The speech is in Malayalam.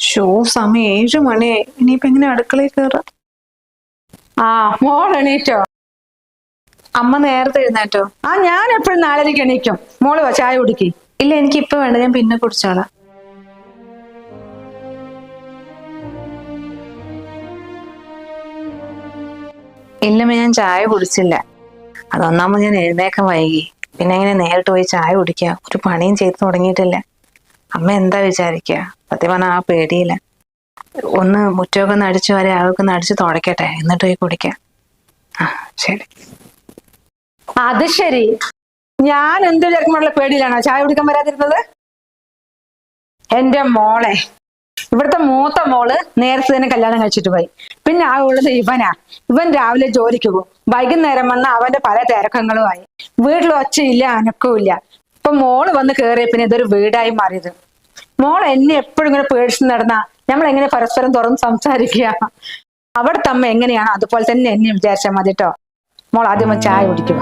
ഷോ സമയം ഏഴ് മണിയായി ഇനിയിപ്പോ എങ്ങനെ അടുക്കളയിൽ കയറാം ആ മോൾ എണീറ്റോ? അമ്മ നേരത്തെ എഴുന്നേറ്റോ? ആ ഞാൻ എപ്പോഴും നാലരയ്ക്ക് എണീക്കും. മോൾ വാ, ചായ കുടിക്കി. ഇല്ല എനിക്ക് ഇപ്പൊ വേണ്ട. ഞാൻ പിന്നെ കുടിച്ചോളാം. ഇല്ലമ്മ ഞാൻ ചായ കുടിച്ചില്ല. അതൊന്നാമത് ഞാൻ എഴുന്നേക്കാൻ വൈകി. പിന്നെ എങ്ങനെ നേരിട്ട് പോയി ചായ കുടിക്കുക ഒരു പണിയും ചെയ്തു തുടങ്ങിയിട്ടില്ല. അമ്മ എന്താ വിചാരിക്കുക സത്യം പറഞ്ഞാൽ ആ പേടിയില്ല. ഒന്ന് മുറ്റമൊക്കെ ഒന്ന് അടിച്ചു വരെ അതൊക്കെ അടിച്ച് തുടക്കട്ടെ എന്നിട്ട് പോയി കുടിക്കാം ആ ശരി. അത് ശരി. ഞാൻ എന്ത് വിചാരിക്കുമ്പോഴുള്ള പേടിയിലാണോ? ചായ കുടിക്കാൻ വരാതിരുന്നത്? എന്റെ മോളെ. ഇവിടുത്തെ മൂത്ത മോൾ നേരത്തെ തന്നെ കല്യാണം കഴിച്ചിട്ട് പോയി. പിന്നെ ആ ഉള്ളത് ഇവനാ. ഇവൻ രാവിലെ ജോലിക്ക് പോകും. വൈകുന്നേരം വന്ന അവന്റെ പല തിരക്കങ്ങളുമായി വീട്ടിൽ ഒച്ചയില്ല അനക്കവും ഇല്ല ഇപ്പൊ മോൾ വന്ന് കയറിയ പിന്നെ ഇതൊരു വീടായി മാറിയത്. മോൾ എന്നെ എപ്പോഴും ഇങ്ങനെ പേടിച്ച് നടന്ന? നമ്മൾ എങ്ങനെ പരസ്പരം തുറന്ന് സംസാരിക്കുക അവിടെ തമ്മ എങ്ങനെയാണോ? അതുപോലെ തന്നെ എന്നെ വിചാരിച്ചാൽ മതി കേട്ടോ മോൾ ആദ്യം ചായ കുടിക്കുക